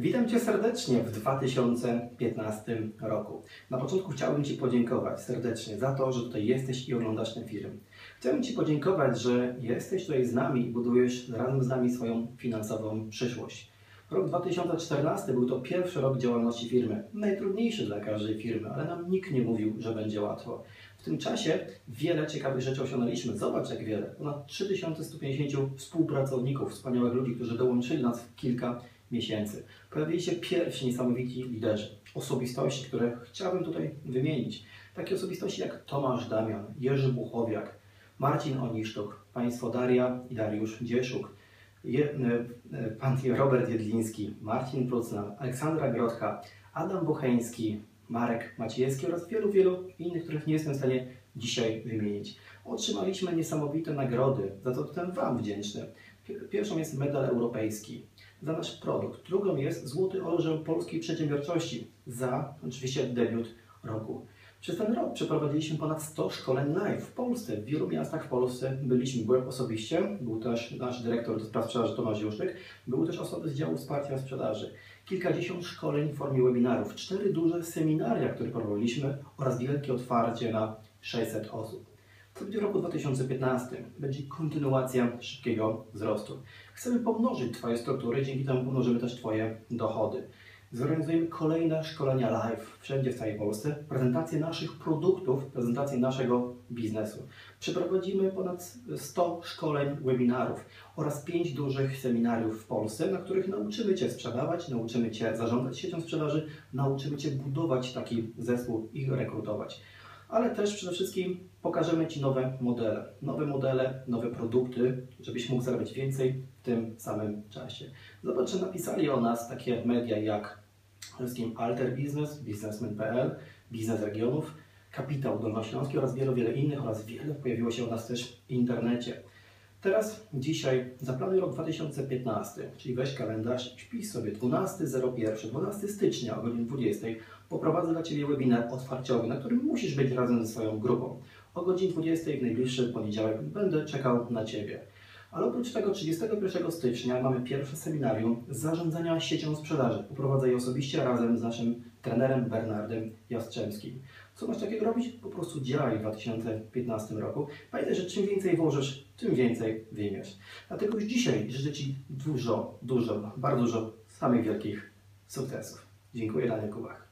Witam Cię serdecznie w 2015 roku. Na początku chciałbym Ci podziękować serdecznie za to, że tutaj jesteś i oglądasz ten film. Chciałbym Ci podziękować, że jesteś tutaj z nami i budujesz razem z nami swoją finansową przyszłość. Rok 2014 był to pierwszy rok działalności firmy. Najtrudniejszy dla każdej firmy, ale nam nikt nie mówił, że będzie łatwo. W tym czasie wiele ciekawych rzeczy osiągnęliśmy. Zobacz jak wiele. Ponad 3150 współpracowników, wspaniałych ludzi, którzy dołączyli nas w kilka miesięcy. Pojawili się pierwsi niesamowici liderzy, osobistości, które chciałbym tutaj wymienić. Takie osobistości jak Tomasz Damian, Jerzy Buchowiak, Marcin Oniszczuk, państwo Daria i Dariusz Dzieszuk, je, e, e, pan Robert Jedliński, Marcin Prucna, Aleksandra Grotka, Adam Bocheński, Marek Maciejewski oraz wielu, wielu innych, których nie jestem w stanie dzisiaj wymienić. Otrzymaliśmy niesamowite nagrody, za co jestem Wam wdzięczny. Pierwszą jest medal europejski za nasz produkt. Drugą jest Złoty Orzeł Polskiej Przedsiębiorczości za oczywiście debiut roku. Przez ten rok przeprowadziliśmy ponad 100 szkoleń live w Polsce. W wielu miastach w Polsce byliśmy. Byłem osobiście, był też nasz dyrektor do spraw sprzedaży Tomasz Juszczyk, były też osoby z działu wsparcia sprzedaży. Kilkadziesiąt szkoleń w formie webinarów, cztery duże seminaria, które prowadziliśmy oraz wielkie otwarcie na 600 osób. W roku 2015? Będzie kontynuacja szybkiego wzrostu. Chcemy pomnożyć Twoje struktury, dzięki temu pomnożymy też Twoje dochody. Zorganizujemy kolejne szkolenia live wszędzie w całej Polsce, prezentacje naszych produktów, prezentacje naszego biznesu. Przeprowadzimy ponad 100 szkoleń, webinarów oraz 5 dużych seminariów w Polsce, na których nauczymy Cię sprzedawać, nauczymy Cię zarządzać siecią sprzedaży, nauczymy Cię budować taki zespół i rekrutować ale też przede wszystkim pokażemy Ci nowe modele. Nowe modele, nowe produkty, żebyś mógł zarabiać więcej w tym samym czasie. Zobacz, że napisali o nas takie media jak przede wszystkim Alter Business, Businessman.pl, Biznes Regionów, Kapitał Dolnośląski oraz wiele, wiele innych oraz wiele pojawiło się o nas też w internecie. Teraz, dzisiaj, zaplanuj rok 2015, czyli weź kalendarz wpisz sobie 12.01, 12 stycznia o godzinie 20. Poprowadzę dla Ciebie webinar otwarciowy, na którym musisz być razem ze swoją grupą. O godzinie 20 w najbliższy poniedziałek będę czekał na Ciebie. Ale oprócz tego 31 stycznia mamy pierwsze seminarium zarządzania siecią sprzedaży. Poprowadzę je osobiście razem z naszym trenerem Bernardem Jastrzębskim. Co masz takiego robić? Po prostu działaj w 2015 roku. Pamiętaj, że czym więcej włożysz, tym więcej wyjmiesz. Dlatego już dzisiaj życzę Ci dużo, dużo, bardzo dużo samych wielkich sukcesów. Dziękuję, Daniel Kubach.